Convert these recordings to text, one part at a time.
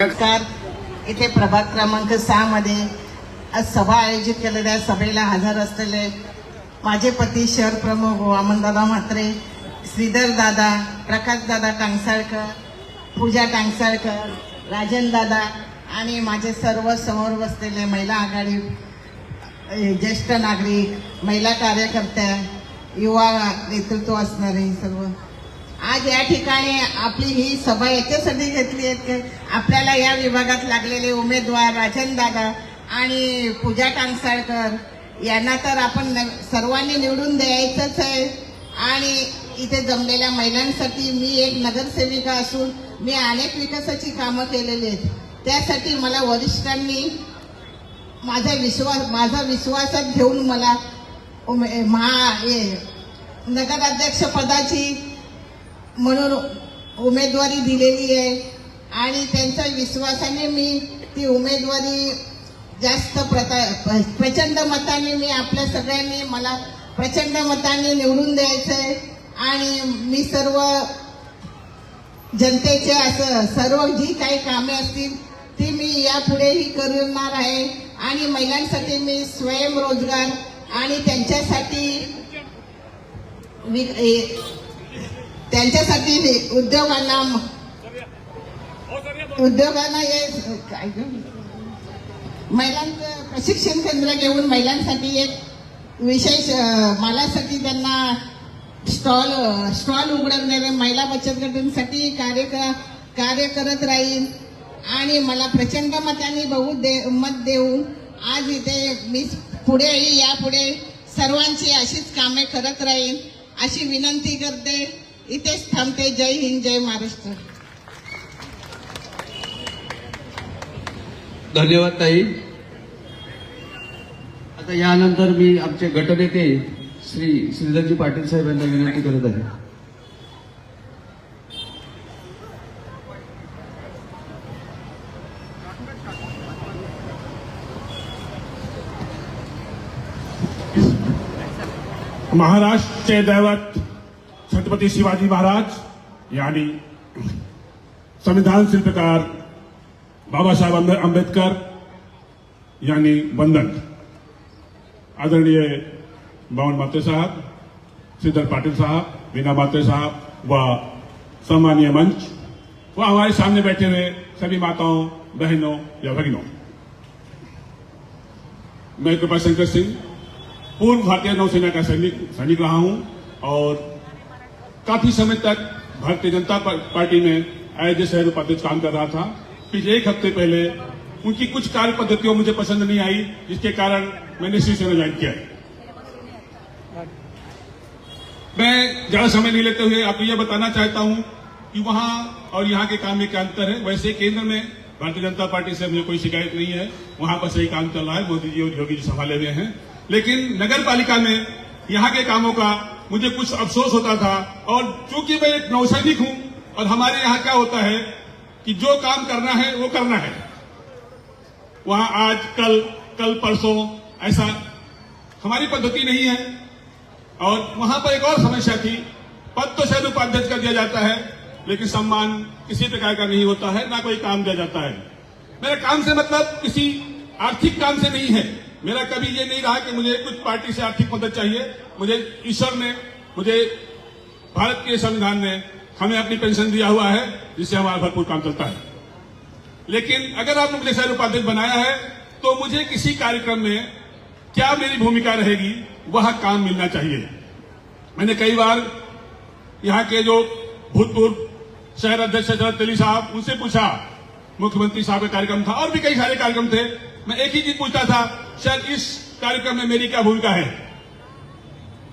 नमस्कार. इथे प्रभाग क्रमांक सहा मध्ये आज सभा आयोजित केलेल्या सभेला हजर असलेले माझे पती शहर प्रमुख वामनदादा म्हात्रे श्रीधर दादा प्रकाश दादा टांगसाळकर पूजा टांगसाळकर राजन दादा आणि माझे सर्व समोर बसलेले महिला आघाडी ज्येष्ठ नागरिक महिला कार्यकर्त्या युवा नेतृत्व असणारे सर्व आज या ठिकाणी आपली ही सभा याच्यासाठी घेतली आहे की आपल्याला या विभागात लागलेले उमेदवार राजन दादा आणि पूजा टांगसाळकर यांना तर आपण न- सर्वांनी निवडून द्यायचंच आहे. आणि इथे जमलेल्या महिलांसाठी मी एक नगरसेविका असून मी अनेक विकासाची कामं केलेली आहेत. त्यासाठी मला वरिष्ठांनी माझा विश्वास माझा विश्वासात घेऊन मला उमे महा नगराध्यक्षपदाची म्हणून उमेदवारी दिलेली आहे. आणि त्यांच्या विश्वासाने मी ती उमेदवारी जास्त प्रता प्रचंड मताने मी आपल्या सगळ्यांनी मला प्रचंड मताने निवडून द्यायचं आहे. आणि मी सर्व जनतेचे असं सर्व जी काही कामे असतील ती मी यापुढेही करणार आहे. आणि महिलांसाठी मी स्वयंरोजगार आणि त्यांच्यासाठी ए- त्यांच्यासाठी उद्योगांना उद्योगांना हे महिलांचं प्रशिक्षण केंद्र घेऊन महिलांसाठी एक विशेष मालासाठी त्यांना स्टॉल स्टॉल उघडवणारे महिला बचत गटांसाठी कार्य कार्य करत राहील. आणि मला प्रचंड मताने बहु दे मत देऊन आज इथे मी पुढेही यापुढे सर्वांची अशीच कामे करत राहील अशी विनंती करते. इथेच थांबते. जय हिंद जय महाराष्ट्र. धन्यवाद ताई. आता यानंतर मी आमचे गटनेते श्री श्रीधरजी पाटील साहेब यांना विनंती करत आहे. महाराष्ट्रचे दैवत छत्रपती शिवाजी महाराज, यानी संविधान शिल्पकार बाबासाहेब आंबे- आंबेडकर, यानी वंदन आदरणीय बावन माते साहब, श्रीधर पाटिल साहब, वीना माते साहब व सम्मानीय मंच व हमारे सामने बैठे हुए सभी माताओं, बहनों या भगिनों मैं कृपा शंकर सिंह पूर्व भारतीय नौसेना का सैनिक सैनिक रहा हूँ और काफ़ी समय तक भारतीय जनता पार्टी में एज ए शहर उपाध्यक्ष काम कर रहा था। पिछले एक हफ़्ते पहले उनकी कुछ कार्य पद्धतियों मुझे पसंद नहीं आई, जिसके कारण मैंने शिवसेना ज्वाइन किया। मैं ज़्यादा समय नहीं लेते हुए आपको यह बताना चाहता हूँ कि वहाँ और यहाँ के काम में क्या अंतर है। वैसे केंद्र में भारतीय जनता पार्टी से मुझे कोई शिकायत नहीं है। वहाँ पर सही काम चल रहा है। मोदी जी और योगी जी संभाले हुए हैं। लेकिन नगर पालिका में यहाँ के कामों का मुझे कुछ अफसोस होता था और चूँकि मैं एक नौसैनिक हूँ, और हमारे यहाँ क्या होता है कि जो काम करना है, वो करना है। वहाँ आज, कल कल परसों ऐसा हमारी पद्धति नहीं है। और वहाँ पर एक और समस्या थी, पद तो शायद उपाध्यक्ष का दिया जाता है, लेकिन सम्मान किसी प्रकार का नहीं होता है, ना कोई काम दिया जाता है। मेरा काम से मतलब किसी आर्थिक काम से नहीं है। मेरा कभी ये नहीं रहा कि मुझे कुछ पार्टी से आर्थिक मदद चाहिए। मुझे ईश्वर ने, मुझे भारत के संविधान ने हमें अपनी पेंशन दिया हुआ है, जिससे हमारा भरपूर काम चलता है। लेकिन अगर आपने मुझे शहर उपाध्यक्ष बनाया है तो मुझे किसी कार्यक्रम में क्या मेरी भूमिका रहेगी, वह काम मिलना चाहिए। मैंने कई बार यहाँ के जो भूतपूर्व शहर अध्यक्ष शरद तेली साहब, उनसे पूछा। मुख्यमंत्री साहब का कार्यक्रम था, और भी कई सारे कार्यक्रम थे। मैं एक ही चीज़ पूछता था, सर, इस कार्यक्रम में मेरी क्या भूमिका है?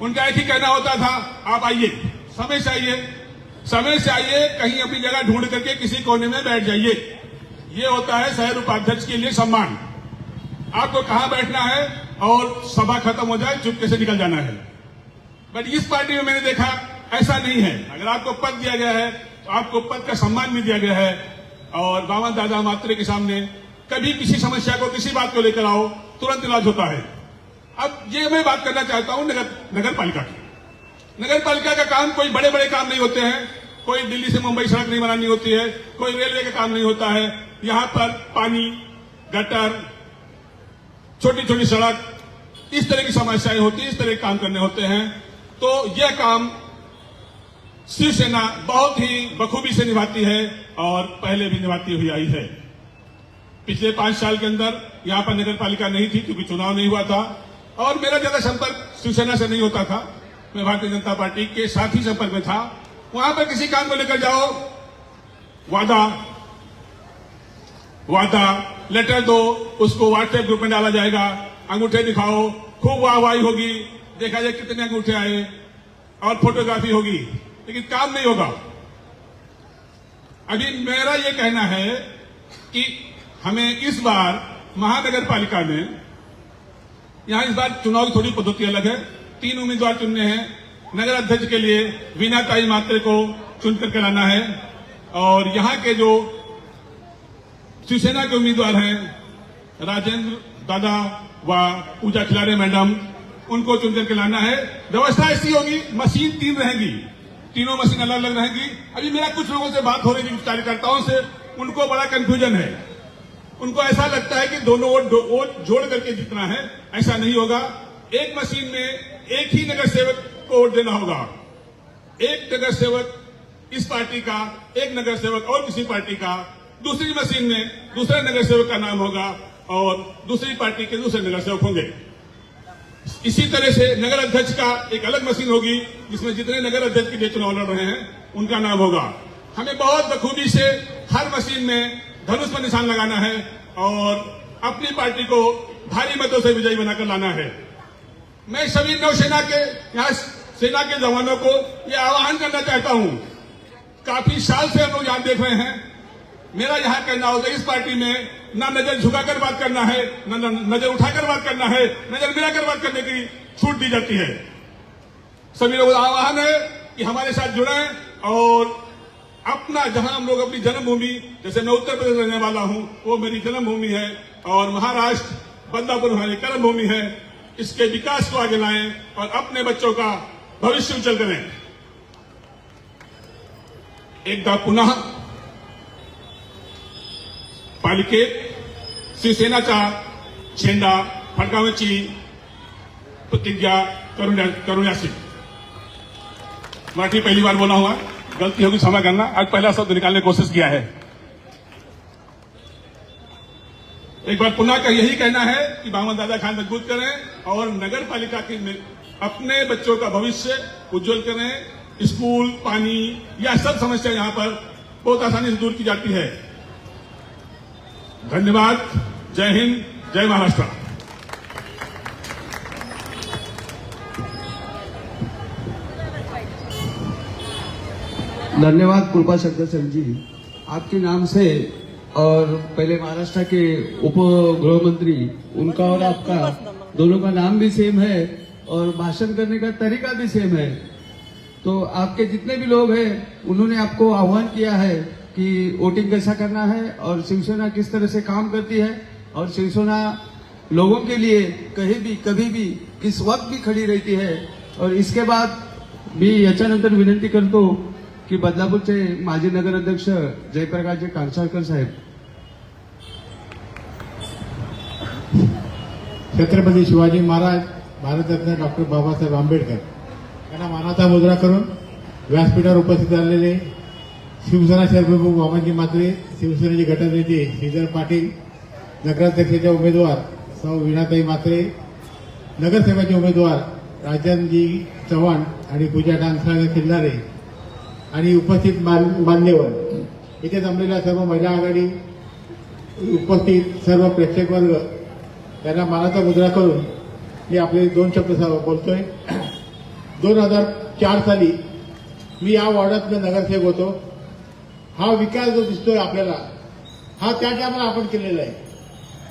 उनका एक ही कहना होता था, आप आइए, समय से आइए, समय से आइए, कहीं अपनी जगह ढूंढ करके किसी कोने में बैठ जाइए। ये होता है शहर उपाध्यक्ष के लिए सम्मान। आपको कहाँ बैठना है? और सभा खत्म हो जाए, चुपके से निकल जाना है। बट इस पार्टी में मैंने देखा, ऐसा नहीं है। अगर आपको पद दिया गया है तो आपको पद का सम्मान भी दिया गया है। और बाबा दादा मात्रे के सामने कभी किसी समस्या को, किसी बात को लेकर आओ, तुरंत इलाज होता है। अब ये मैं बात करना चाहता हूँ, नगर नगर पालिका की। नगर पालिका का काम कोई बड़े बड़े काम नहीं होते हैं। कोई दिल्ली से मुंबई सड़क नहीं बनानी होती है, कोई रेलवे का काम नहीं होता है। यहाँ पर पानी, गटर छोटी छोटी सड़क, इस तरह की समस्याएँ होती है, इस तरह के काम करने होते हैं। तो यह काम शिवसेना बहुत ही बखूबी से निभाती है और पहले भी निभाती हुई आई है। पिछले पाँच साल के अंदर यहाँ पर नगर पालिका नहीं थी, क्योंकि चुनाव नहीं हुआ था। और मेरा ज़्यादा संपर्क शिवसेना से नहीं होता था। मैं भारतीय जनता पार्टी के साथ ही संपर्क में था। वहाँ पर किसी काम को लेकर जाओ, वादा वादा लेटर दो, उसको व्हाट्सएप ग्रुप में डाला जाएगा। अंगूठे दिखाओ, खूब वाहवाही होगी। देखा जाए कितने अंगूठे आए और फोटोग्राफी होगी। लेकिन काम नहीं होगा। अभी मेरा यह कहना है कि हमें इस बार महानगर पालिका में यहाँ इस बार चुनाव की थोड़ी पद्धति अलग है। तीन उम्मीदवार चुनने हैं। नगर अध्यक्ष के लिए वीना ताई मात्रे को चुन करके लाना है। और यहाँ के जो शिवसेना के उम्मीदवार हैं, राजेंद्र दादा व पूजा खिलारे मैडम, उनको चुन करके लाना है। व्यवस्था ऐसी होगी, मशीन तीन रहेगी। तीनों मशीन अलग अलग रहेगी। अभी मेरा कुछ लोगों से बात हो रही थी कार्यकर्ताओं से। उनको बड़ा कंफ्यूजन है। उनको ऐसा लगता है कि दोनों वोट दो- जोड़ करके जीतना है, ऐसा नहीं होगा। एक मशीन में एक ही नगर सेवक को वोट देना होगा। एक नगर सेवक इस पार्टी का, एक नगर सेवक और किसी पार्टी का। दूसरी मशीन में दूसरे नगर सेवक का नाम होगा और दूसरी पार्टी के दूसरे नगर सेवक होंगे। इसी तरह से नगर अध्यक्ष का एक अलग मशीन होगी, जिसमें जितने नगर अध्यक्ष के लिए चुनाव लड़ रहे हैं, उनका नाम होगा। हमें बहुत बखूबी से हर मशीन में धनुष पर निशान लगाना है और अपनी पार्टी को भारी मतों से विजयी बनाकर लाना है। मैं सभी नौसेना के, यहाँ सेना के जवानों को ये आह्वान करना चाहता हूँ। काफ़ी साल से हम लोग यहाँ देख रहे हैं। मेरा यहाँ कहना होगा इस पार्टी में ना नज़र झुकाकर बात करना है न नज़र उठाकर बात करना है, नज़र मिलाकर बात करने की छूट दी जाती है। सभी लोगों का आह्वान है कि हमारे साथ जुड़े और अपना जहाँ हम लोग अपनी जन्मभूमि, जैसे मैं उत्तर प्रदेश रहने वाला हूँ, वो मेरी जन्मभूमि है और महाराष्ट्र बंदापुर हमारी कर्म भूमि है। इसके विकास को आगे लाएँ और अपने बच्चों का भविष्य उज्जवल करें। एकदा पुनः पालिकेत शिवसेनाचा झेंडा फडकावण्याची प्रतिज्ञा करुण्या करुण्यासी मराठी पहली बार बोला हुआ। गलती होगी, क्षमा करना। आज पहला शब्द निकालने की कोशिश किया है। एक बार पुनः का यही कहना है कि बामन दादा खान मज़बूत करें और नगर पालिका के अपने बच्चों का भविष्य उज्जवल करें। स्कूल, पानी या सब समस्या यहाँ पर बहुत आसानी से दूर की जाती है। धन्यवाद। जय हिंद, जय महाराष्ट्र। धन्यवाद कृपा शंकर सर जी। आपके नाम से और पहले महाराष्ट्र के उप गृह मंत्री उनका और आपका दोनों का नाम भी सेम है और भाषण करने का तरीका भी सेम है। तो आपके जितने भी लोग हैं उन्होंने आपको आह्वान किया है कि वोटिंग कैसा करना है और शिवसेना किस तरह से काम करती है और शिवसेना लोगों के लिए कहीं भी कभी भी किस वक्त भी खड़ी रहती है। और इसके बाद मी याच्यानंतर विनंती करतो की बदलापूरचे माजी नगराध्यक्ष जयप्रकाशजी कांसाळकर साहेब. छत्रपती शिवाजी महाराज भारतरत्न डॉक्टर बाबासाहेब आंबेडकर. यांना मानाचा मुद्रा करून व्यासपीठावर उपस्थित झालेले शिवसेना शहरप्रमुख वामनजी मात्रे शिवसेनेचे गटनेते श्रीधर पाटील नगराध्यक्षाचे उमेदवार सौ विणाताई मात्रे नगरसेवेचे उमेदवार राजनजी चव्हाण आणि पूजा डांगसाळे खिल्लारे आणि उपस्थित मान- मान्यवर. इथे जमलेल्या सर्व महिला आघाडी उपस्थित सर्व प्रेक्षक वर्ग त्यांना मानाचा मुद्रा करून मी आपले दोन शब्द बोलतोय. दोन हजार चार साली मी या वॉर्डातनं नगरसेवक होतो. हा विकास जो दिसतोय आपल्याला हा त्या टायमाला आपण केलेला आहे.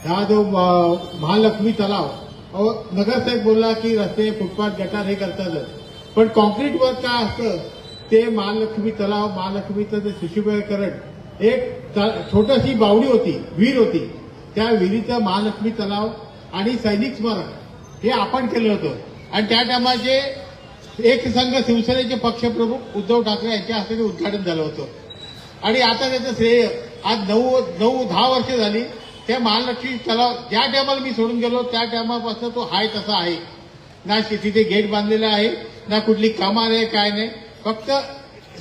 हा जो म- महालक्ष्मी तलाव अहो नगरसेवक बोलला की रस्ते फुटपाथ गटार हे करतातच. पण कॉन्क्रीट वर्क काय असतं? ते महालक्ष्मी तलाव महालक्ष्मीचं ते सुशोभीकरण एक त- छोटीशी बावडी होती विहीर होती. त्या विहिरीचं महालक्ष्मी तलाव आणि सैनिक स्मारक हे आपण केलं होतं. आणि त्या टायमाचे एक संघ शिवसेनेचे पक्षप्रमुख उद्धव ठाकरे यांच्या हस्ते ते उद्घाटन झालं होतं. आणि आता त्याचं श्रेय आज नऊ नऊ दहा वर्ष झाली. त्या महालक्ष्मी तलाव ज्या टायमाला मी सोडून गेलो त्या टायमापासून तो हाय तसा आहे. ना तिथे गेट बांधलेलं आहे ना कुठली कामं आहे काय नाही. फक्त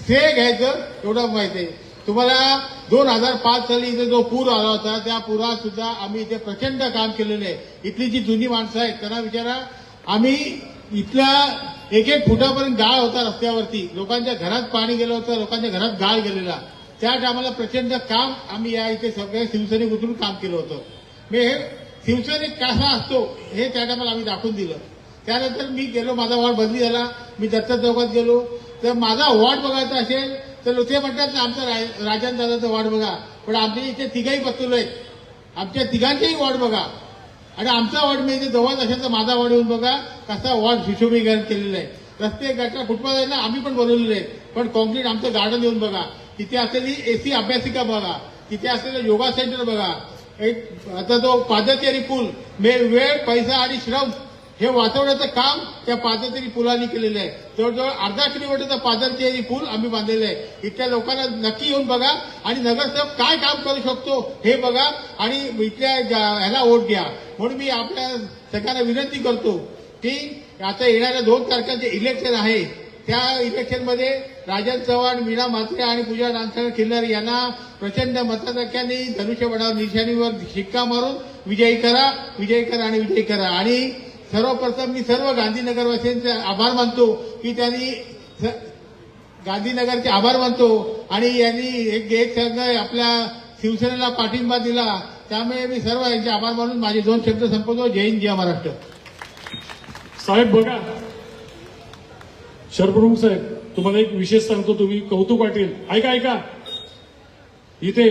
श्रेय घ्यायचं एवढं माहिती आहे. तुम्हाला दोन हजार पाच साली इथे जो पूर आला होता त्या पुरात सुद्धा आम्ही इथे प्रचंड काम केलेलं आहे. इथली जी जुनी माणसं आहेत त्यांना विचारा आम्ही इथल्या एक एक फुटापर्यंत गाळ होता रस्त्यावरती. लोकांच्या घरात पाणी गेलं होतं लोकांच्या घरात गाळ गेलेला. त्या टायमाला प्रचंड काम आम्ही या इथे सगळे शिवसैनिक उतरून काम केलं होतं. मी हे शिवसैनिक कसा असतो हे त्या टायमाला आम्ही दाखवून दिलं. त्यानंतर मी गेलो माझा वाढ बदली झाला. मी दत्त चौकात गेलो. तर माझा वॉर्ड बघायचा असेल तर ते म्हणतात ना, आमचा रा- राजन दादाचा वॉर्ड बघा. पण आमच्या इथे तिघाही पत्तुल आहेत. आमच्या तिघांचेही वॉर्ड बघा. आणि आमचा वॉर्ड मी इथे जवळ असेल तर माझा वॉर्ड येऊन बघा कसा वॉर्ड सुशोभीकरण केलेलं आहे. रस्ते गटा फुटपाथ आहे ना आम्ही पण बनवलेले आहेत पण कॉन्क्रीट आमचं गार्डन येऊन बघा. तिथे असलेली एसी अभ्यासिका बघा. तिथे असलेलं योगा सेंटर बघा. एक आता तो पादचारी पूल. मे वेळ पैसा आणि श्रम. हे वाचवण्याचं काम त्या पादचारी पुलांनी केलेलं आहे. जवळजवळ अर्धा किलोमीटरचा पादचारी पूल आम्ही बांधलेला आहे. इथल्या लोकांना नक्की येऊन बघा आणि नगरसेवक काय काम करू शकतो हे बघा आणि इथल्या ह्याला वोट घ्या म्हणून मी आपल्या सगळ्यांना विनंती करतो की आता येणाऱ्या दोन तारखांचे इलेक्शन आहे त्या इलेक्शनमध्ये राजन चव्हाण मीना म्हात्रे आणि पूजा रामचंद्र खिल्लर यांना प्रचंड मताधिक्याने धनुष्यबळावर निशाणीवर शिक्का मारून विजयी करा विजयी करा आणि विजयी करा. आणि सर्वप्रथम मी सर्व गांधीनगरवासियांचे आभार मानतो की त्यांनी गांधीनगरचे आभार मानतो आणि यांनी एक एक आपल्या शिवसेनेला पाठिंबा दिला. त्यामुळे मी सर्व यांचे आभार मानून माझे दोन शब्द संपवतो. जय हिंद जय महाराष्ट्र. साहेब बघा. शरप्रमुख साहेब तुम्हाला एक विशेष सांगतो. तुम्ही कौतुक वाटेल. ऐका ऐका. इथे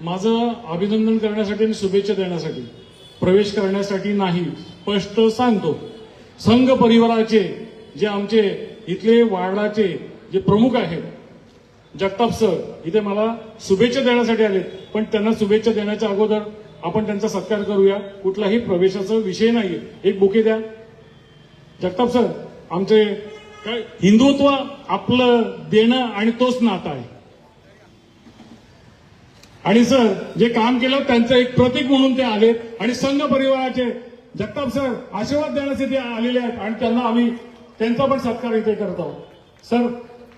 माझं अभिनंदन करण्यासाठी आणि शुभेच्छा देण्यासाठी प्रवेश करण्यासाठी नाही स्पष्ट सांगतो. संघ परिवाराचे जे आमचे इथले वार्डाचे जे प्रमुख आहेत जगताप सर इथे मला शुभेच्छा देण्यासाठी आले पण त्यांना शुभेच्छा देण्याच्या अगोदर आपण त्यांचा सत्कार करूया. कुठलाही प्रवेशाचा विषय नाही एक बुके द्या. जगताप सर आमचे काय हिंदुत्व आपलं देणं आणि तोच नातं आहे. आणि सर जे काम केलं त्यांचं एक प्रतीक म्हणून ते आले आणि संघ परिवाराचे जगताप सर आशीर्वाद देण्यासाठी आलेले आहेत. आणि त्यांना आम्ही त्यांचा पण सत्कार इथे करत आहोत. सर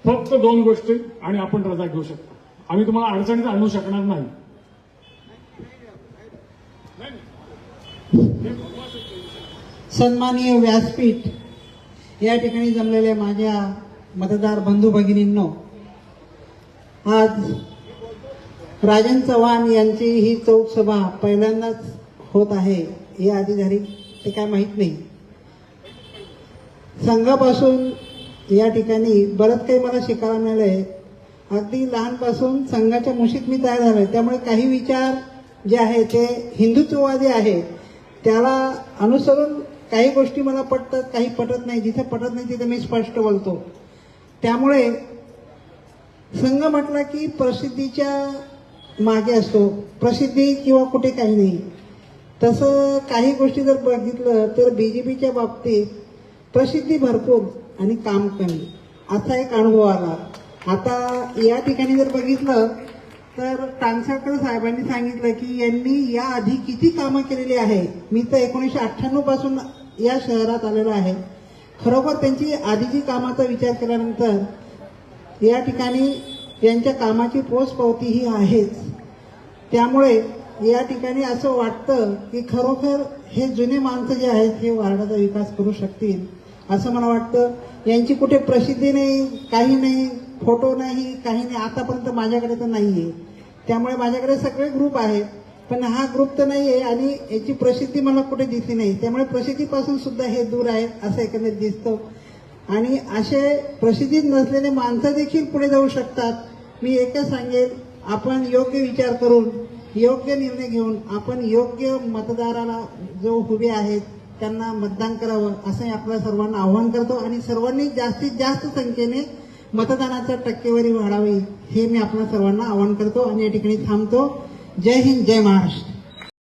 फक्त दोन गोष्टी आणि आपण रजा घेऊ शकतो. आम्ही तुम्हाला अडचणीत आणू शकणार नाही. सन्माननीय व्यासपीठ या ठिकाणी जमलेल्या माझ्या मतदार बंधू भगिनींनो आज राजन चव्हाण यांची ही चौक सभा पहिल्यांदाच होत आहे हे आधी झाली ते काय माहीत नाही. संघापासून या ठिकाणी बरंच काही मला शिकायला मिळालं आहे अगदी लहानपासून संघाच्या मुशीत मी तयार झालोय. त्यामुळे काही विचार जे आहे ते हिंदुत्ववादी आहे त्याला अनुसरून काही गोष्टी मला पटतात काही पटत नाही. जिथे पटत नाही तिथे मी स्पष्ट बोलतो. त्यामुळे संघ म्हटला की प्रसिद्धीच्या मागे असतो प्रसिद्धी किंवा कुठे काही नाही. तसं काही गोष्टी जर बघितलं तर बी जे पीच्या बाबतीत प्रसिद्धी भरपूर आणि काम कमी. असा एक अनुभव आला. आता या ठिकाणी जर बघितलं तर टांगसाळकर साहेबांनी सांगितलं की यांनी या आधी किती कामं केलेली आहे मी तर एकोणीसशे अठ्ठ्याण्णवपासून या शहरात आलेलो आहे. खरोखर त्यांची आधीची कामाचा विचार केल्यानंतर या ठिकाणी यांच्या कामाची पोचपावती ही आहेच. त्यामुळे या ठिकाणी असं वाटतं की खरोखर हे जुने माणसं जे आहेत हे वार्डाचा विकास करू शकतील असं मला वाटतं. यांची कुठे प्रसिद्धी नाही काही नाही फोटो नाही काही नाही आतापर्यंत माझ्याकडे तर नाही आहे त्यामुळे माझ्याकडे सगळे ग्रुप आहेत पण हा ग्रुप तर नाही आहे आणि याची प्रसिद्धी मला कुठे दिसली नाही. त्यामुळे प्रसिद्धीपासून सुद्धा हे दूर आहेत असं एकंदरीत दिसतं. आणि असे प्रसिद्धीत नसलेले माणसं देखील पुढे जाऊ शकतात. मी एकच सांगेल आपण योग्य विचार करून योग्य निर्णय घेऊन आपण योग्य मतदाराला जो उभे आहेत त्यांना मतदान करावं असं मी आपल्या सर्वांना आव्हान करतो. आणि सर्वांनी जास्तीत जास्त संख्येने मतदानाचा टक्केवारी वाढावी हे मी आपल्या सर्वांना आवाहन करतो. आणि या ठिकाणी थांबतो. जय हिंद जय महाराष्ट्र.